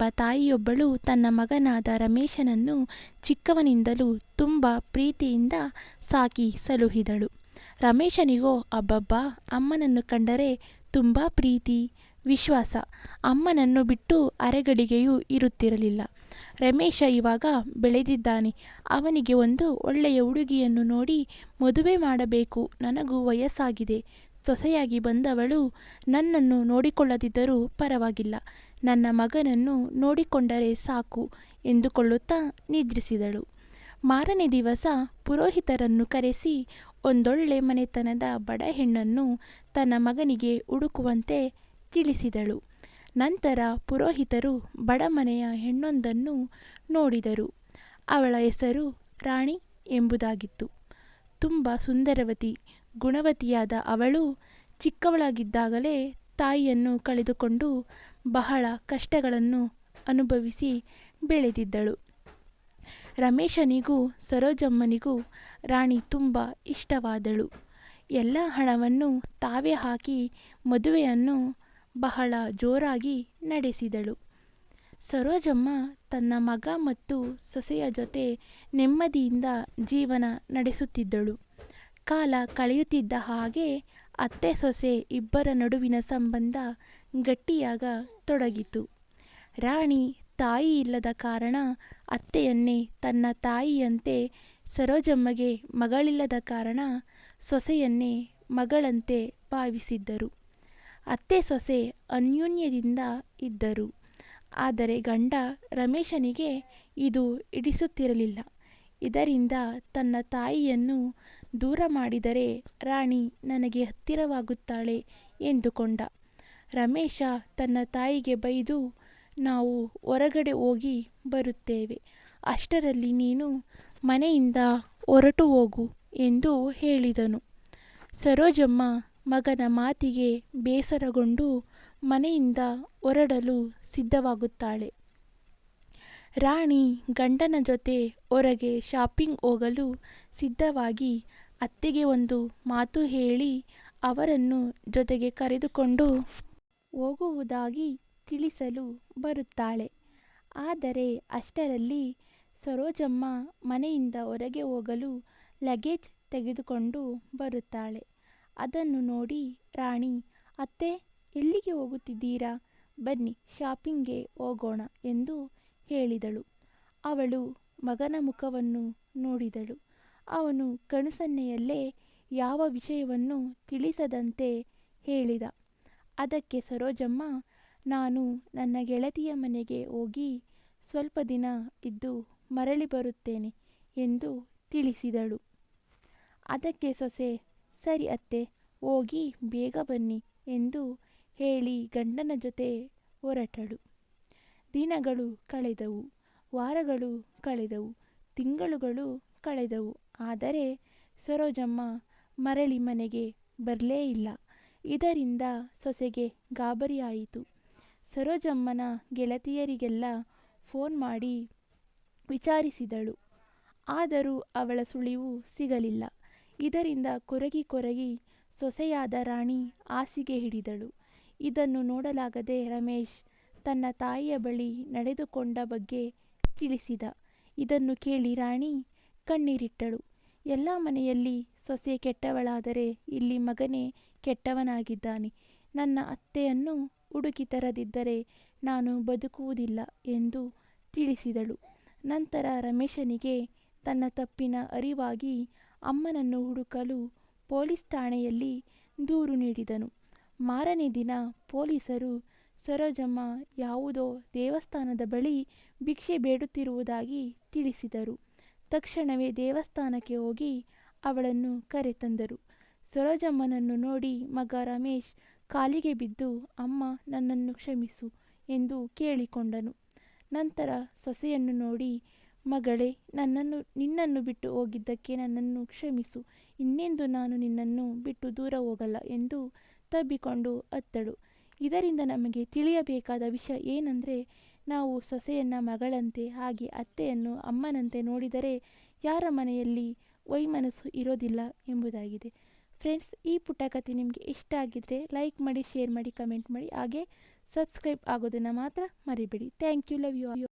ಎಂಬ ತಾಯಿಯೊಬ್ಬಳು ತನ್ನ ಮಗನಾದ ರಮೇಶನನ್ನು ಚಿಕ್ಕವನಿಂದಲೂ ತುಂಬ ಪ್ರೀತಿಯಿಂದ ಸಾಕಿ ಸಲುಹಿದಳು. ರಮೇಶನಿಗೋ ಅಬ್ಬಬ್ಬಾ ಅಮ್ಮನನ್ನು ಕಂಡರೆ ತುಂಬ ಪ್ರೀತಿ, ವಿಶ್ವಾಸ. ಅಮ್ಮನನ್ನು ಬಿಟ್ಟು ಅರೆಗಳಿಗೆಯೂ ಇರುತ್ತಿರಲಿಲ್ಲ. ರಮೇಶ ಇವಾಗ ಬೆಳೆದಿದ್ದಾನೆ. ಅವನಿಗೆ ಒಂದು ಒಳ್ಳೆಯ ಹುಡುಗಿಯನ್ನು ನೋಡಿ ಮದುವೆ ಮಾಡಬೇಕು. ನನಗೂ ವಯಸ್ಸಾಗಿದೆ. ಸೊಸೆಯಾಗಿ ಬಂದವಳು ನನ್ನನ್ನು ನೋಡಿಕೊಳ್ಳದಿದ್ದರೂ ಪರವಾಗಿಲ್ಲ. ನನ್ನ ಮಗನನ್ನು ನೋಡಿಕೊಂಡರೆ ಸಾಕು ಎಂದುಕೊಳ್ಳುತ್ತಾ ನಿದ್ರಿಸಿದಳು. ಮಾರನೇ ದಿವಸ ಪುರೋಹಿತರನ್ನು ಕರೆಸಿ ಒಂದೊಳ್ಳೆ ಮನೆತನದ ಬಡ ಹೆಣ್ಣನ್ನು ತನ್ನ ಮಗನಿಗೆ ಹುಡುಕುವಂತೆ ತಿಳಿಸಿದಳು. ನಂತರ ಪುರೋಹಿತರು ಬಡ ಮನೆಯ ಹೆಣ್ಣೊಂದನ್ನು ನೋಡಿದರು. ಅವಳ ಹೆಸರು ರಾಣಿ ಎಂಬುದಾಗಿತ್ತು. ತುಂಬ ಸುಂದರವತಿ, ಗುಣವತಿಯಾದ ಅವಳು ಚಿಕ್ಕವಳಾಗಿದ್ದಾಗಲೇ ತಾಯಿಯನ್ನು ಕಳೆದುಕೊಂಡು ಬಹಳ ಕಷ್ಟಗಳನ್ನು ಅನುಭವಿಸಿ ಬೆಳೆದಿದ್ದಳು. ರಮೇಶನಿಗೂ ಸರೋಜಮ್ಮನಿಗೂ ರಾಣಿ ತುಂಬ ಇಷ್ಟವಾದಳು. ಎಲ್ಲ ಹಣವನ್ನು ತಾವೇ ಹಾಕಿ ಮದುವೆಯನ್ನು ಬಹಳ ಜೋರಾಗಿ ನಡೆಸಿದಳು. ಸರೋಜಮ್ಮ ತನ್ನ ಮಗ ಮತ್ತು ಸೊಸೆಯ ಜೊತೆ ನೆಮ್ಮದಿಯಿಂದ ಜೀವನ ನಡೆಸುತ್ತಿದ್ದಳು. ಕಾಲ ಕಳೆಯುತ್ತಿದ್ದ ಹಾಗೆ ಅತ್ತೆ ಸೊಸೆ ಇಬ್ಬರ ನಡುವಿನ ಸಂಬಂಧ ಗಟ್ಟಿಯಾಗ ತೊಡಗಿತು. ರಾಣಿ ತಾಯಿ ಇಲ್ಲದ ಕಾರಣ ಅತ್ತೆಯನ್ನೇ ತನ್ನ ತಾಯಿಯಂತೆ, ಸರೋಜಮ್ಮಗೆ ಮಗಳಿಲ್ಲದ ಕಾರಣ ಸೊಸೆಯನ್ನೇ ಮಗಳಂತೆ ಭಾವಿಸಿದ್ದರು. ಅತ್ತೆ ಸೊಸೆ ಅನ್ಯೋನ್ಯದಿಂದ ಇದ್ದರು. ಆದರೆ ಗಂಡ ರಮೇಶನಿಗೆ ಇದು ಇಡಿಸುತ್ತಿರಲಿಲ್ಲ ಇದರಿಂದ ತನ್ನ ತಾಯಿಯನ್ನು ದೂರ ಮಾಡಿದರೆ ರಾಣಿ ನನಗೆ ಹತ್ತಿರವಾಗುತ್ತಾಳೆ ಎಂದುಕೊಂಡ. ರಮೇಶ ತನ್ನ ತಾಯಿಗೆ ಬೈದು, ನಾವು ಹೊರಗಡೆ ಹೋಗಿ ಬರುತ್ತೇವೆ. ಅಷ್ಟರಲ್ಲಿ ನೀನು ಮನೆಯಿಂದ ಹೊರಟು ಹೋಗು ಎಂದು ಹೇಳಿದನು. ಸರೋಜಮ್ಮ ಮಗನ ಮಾತಿಗೆ ಬೇಸರಗೊಂಡು ಮನೆಯಿಂದ ಹೊರಡಲು ಸಿದ್ಧವಾಗುತ್ತಾಳೆ. ರಾಣಿ ಗಂಡನ ಜೊತೆ ಹೊರಗೆ ಶಾಪಿಂಗ್ ಹೋಗಲು ಸಿದ್ಧವಾಗಿ ಅತ್ತೆಗೆ ಒಂದು ಮಾತು ಹೇಳಿ ಅವರನ್ನು ಜೊತೆಗೆ ಕರೆದುಕೊಂಡು ಹೋಗುವುದಾಗಿ ತಿಳಿಸಲು ಬರುತ್ತಾಳೆ. ಆದರೆ ಅಷ್ಟರಲ್ಲಿ ಸರೋಜಮ್ಮ ಮನೆಯಿಂದ ಹೊರಗೆ ಹೋಗಲು ಲಗೇಜ್ ತೆಗೆದುಕೊಂಡು ಬರುತ್ತಾಳೆ. ಅದನ್ನು ನೋಡಿ ರಾಣಿ ಅತ್ತೆ ಎಲ್ಲಿಗೆ ಹೋಗುತ್ತಿದ್ದೀರಾ, ಬನ್ನಿ ಶಾಪಿಂಗ್ಗೆ ಹೋಗೋಣ ಎಂದು ಹೇಳಿದಳು. ಅವಳು ಮಗನ ಮುಖವನ್ನು ನೋಡಿದಳು. ಅವನು ಕಣಸನ್ನೆಯಲ್ಲೇ ಯಾವ ವಿಷಯವನ್ನು ತಿಳಿಸದಂತೆ ಹೇಳಿದ. ಅದಕ್ಕೆ ಸರೋಜಮ್ಮ, ನಾನು ನನ್ನ ಗೆಳತಿಯ ಮನೆಗೆ ಹೋಗಿ ಸ್ವಲ್ಪ ದಿನ ಇದ್ದು ಮರಳಿ ಬರುತ್ತೇನೆ ಎಂದು ತಿಳಿಸಿದಳು. ಅದಕ್ಕೆ ಸೊಸೆ, ಸರಿ ಅತ್ತೆ, ಹೋಗಿ ಬೇಗ ಬನ್ನಿ ಎಂದು ಹೇಳಿ ಗಂಡನ ಜೊತೆ ಹೊರಟಳು. ದಿನಗಳು ಕಳೆದವು. ವಾರಗಳು ಕಳೆದವು. ತಿಂಗಳುಗಳು ಕಳೆದವು. ಆದರೆ ಸರೋಜಮ್ಮ ಮರಳಿ ಮನೆಗೆ ಬರಲೇ ಇಲ್ಲ. ಇದರಿಂದ ಸೊಸೆಗೆ ಗಾಬರಿಯಾಯಿತು. ಸರೋಜಮ್ಮನ ಗೆಳತಿಯರಿಗೆಲ್ಲ ಫೋನ್ ಮಾಡಿ ವಿಚಾರಿಸಿದಳು. ಆದರೂ ಅವಳ ಸುಳಿವು ಸಿಗಲಿಲ್ಲ. ಇದರಿಂದ ಕೊರಗಿ ಕೊರಗಿ ಸೊಸೆಯಾದ ರಾಣಿ ಹಾಸಿಗೆ ಹಿಡಿದಳು. ಇದನ್ನು ನೋಡಲಾಗದೆ ರಮೇಶ್ ತನ್ನ ತಾಯಿಯ ಬಳಿ ನಡೆದುಕೊಂಡ ಬಗ್ಗೆ ತಿಳಿಸಿದ. ಇದನ್ನು ಕೇಳಿ ರಾಣಿ ಕಣ್ಣೀರಿಟ್ಟಳು. ಎಲ್ಲ ಮನೆಯಲ್ಲಿ ಸೊಸೆ ಕೆಟ್ಟವಳಾದರೆ ಇಲ್ಲಿ ಮಗನೇ ಕೆಟ್ಟವನಾಗಿದ್ದಾನೆ. ನನ್ನ ಅತ್ತೆಯನ್ನು ಹುಡುಕಿ ತರದಿದ್ದರೆ ನಾನು ಬದುಕುವುದಿಲ್ಲ ಎಂದು ತಿಳಿಸಿದಳು. ನಂತರ ರಮೇಶನಿಗೆ ತನ್ನ ತಪ್ಪಿನ ಅರಿವಾಗಿ ಅಮ್ಮನನ್ನು ಹುಡುಕಲು ಪೊಲೀಸ್ ಠಾಣೆಯಲ್ಲಿ ದೂರು ನೀಡಿದನು. ಮಾರನೇ ದಿನ ಪೊಲೀಸರು ಸರೋಜಮ್ಮ ಯಾವುದೋ ದೇವಸ್ಥಾನದ ಬಳಿ ಭಿಕ್ಷೆ ಬೇಡುತ್ತಿರುವುದಾಗಿ ತಿಳಿಸಿದರು. ತಕ್ಷಣವೇ ದೇವಸ್ಥಾನಕ್ಕೆ ಹೋಗಿ ಅವಳನ್ನು ಕರೆತಂದರು. ಸರೋಜಮ್ಮನನ್ನು ನೋಡಿ, ಮಗ ರಮೇಶ್, ಕಾಲಿಗೆ ಬಿದ್ದು, ಅಮ್ಮ, ನನ್ನನ್ನು ಕ್ಷಮಿಸು ಎಂದು ಕೇಳಿಕೊಂಡನು. ನಂತರ ಸೊಸೆಯನ್ನು ನೋಡಿ, ಮಗಳೇ, ನನ್ನನ್ನು, ನಿನ್ನನ್ನು ಬಿಟ್ಟು ಹೋಗಿದ್ದಕ್ಕೆ ನನ್ನನ್ನು ಕ್ಷಮಿಸು. ಇನ್ನೆಂದು ನಾನು ನಿನ್ನನ್ನು ಬಿಟ್ಟು ದೂರ ಹೋಗಲ್ಲ ಎಂದು ತಬ್ಬಿಕೊಂಡು ಅತ್ತಳು. ಇದರಿಂದ ನಮಗೆ ತಿಳಿಯಬೇಕಾದ ವಿಷಯ ಏನಂದರೆ ನಾವು ಸೊಸೆಯನ್ನು ಮಗಳಂತೆ ಹಾಗೆ ಅತ್ತೆಯನ್ನು ಅಮ್ಮನಂತೆ ನೋಡಿದರೆ ಯಾರ ಮನೆಯಲ್ಲಿ ವೈಮನಸ್ಸು ಇರೋದಿಲ್ಲ ಎಂಬುದಾಗಿದೆ. ಫ್ರೆಂಡ್ಸ್ ಈ ಪುಟ್ಟ ಕಥೆ ನಿಮಗೆ ಇಷ್ಟ ಆಗಿದ್ರೆ ಲೈಕ್ ಮಾಡಿ, ಶೇರ್ ಮಾಡಿ, ಕಮೆಂಟ್ ಮಾಡಿ ಹಾಗೆ ಸಬ್ಸ್ಕ್ರೈಬ್ ಆಗೋದನ್ನು ಮಾತ್ರ ಮರಿಬೇಡಿ ಥ್ಯಾಂಕ್ ಯು ಲವ್ ಯು